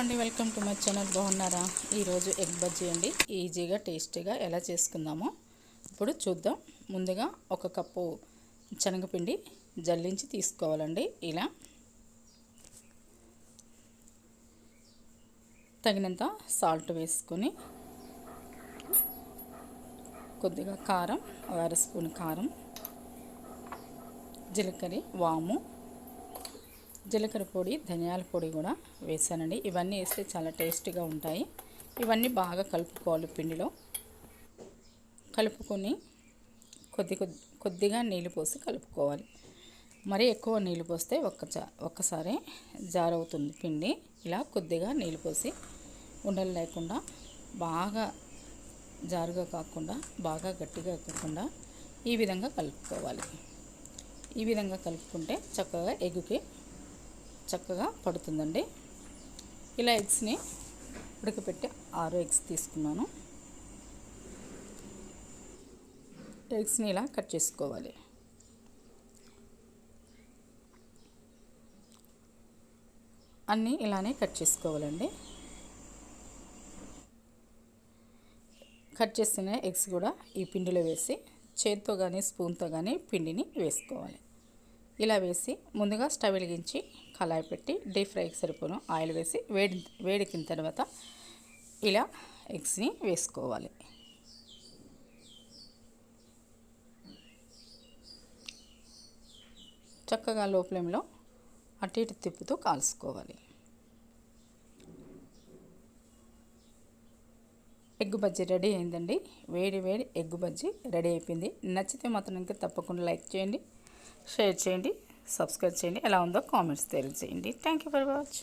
అండి welcome to my channel. బాగున్నారా? ఈరోజు ఎగ్ బజ్జీ అండి. ఈజీగా టేస్టీగా ఎలా చేసుకుందామో ఇప్పుడు చూద్దాం. ముందుగా ఒక కప్పు శనగపిండి జల్లించి తీసుకోవాలండి. ఇలా తగినంత సాల్ట్ వేసుకొని కొద్దిగా కారం అర స్పూన్ కారం జీలకర్ర వాము జీలకర్ర పొడి ధనియాల పొడి కూడా వేసానండి. ఇవన్నీ వేస్తే చాలా టేస్టీగా ఉంటాయి. ఇవన్నీ బాగా కలుపుకోవాలి పిండిలో. కలుపుకొని కొద్ది కొద్ది కొద్దిగా నీళ్ళు పోసి కలుపుకోవాలి. మరి ఎక్కువ నీళ్ళు పోస్తే ఒక్క ఒక్కసారి జారవుతుంది పిండి. ఇలా కొద్దిగా నీళ్ళు పోసి ఉండలు లేకుండా బాగా జారుగా కాకుండా బాగా గట్టిగా కాకుండా ఈ విధంగా కలుపుకోవాలి. ఈ విధంగా కలుపుకుంటే చక్కగా ఎగ్గుకి చక్కగా పడుతుందండి. ఇలా ఎగ్స్ని ఉడకపెట్టి ఆరు ఎగ్స్ తీసుకున్నాను. ఎగ్స్ని ఇలా కట్ చేసుకోవాలి. అన్నీ ఇలానే కట్ చేసుకోవాలండి. కట్ చేసిన ఎగ్స్ కూడా ఈ పిండిలో వేసి చేతితో కానీ స్పూన్తో కానీ పిండిని వేసుకోవాలి. ఇలా వేసి ముందుగా స్టవ్ వెలిగించి కళాయి పెట్టి డీప్ ఫ్రైకి సరిపోను ఆయిల్ వేసి వేడి వేడికిన తర్వాత ఇలా ఎగ్స్ని వేసుకోవాలి. చక్కగా లో ఫ్లేమ్లో అటు ఇటు తిప్పుతూ కాల్చుకోవాలి. ఎగ్గు బజ్జీ రెడీ అయిందండి. వేడి వేడి ఎగ్గు బజ్జీ రెడీ అయిపోయింది. నచ్చితే మాత్రం ఇంకా తప్పకుండా లైక్ చేయండి. షేర్ చేయండి సబ్స్క్రైబ్ చేయండి ఎలా ఉందో కామెంట్స్ తెలియజేయండి. Thank you for watch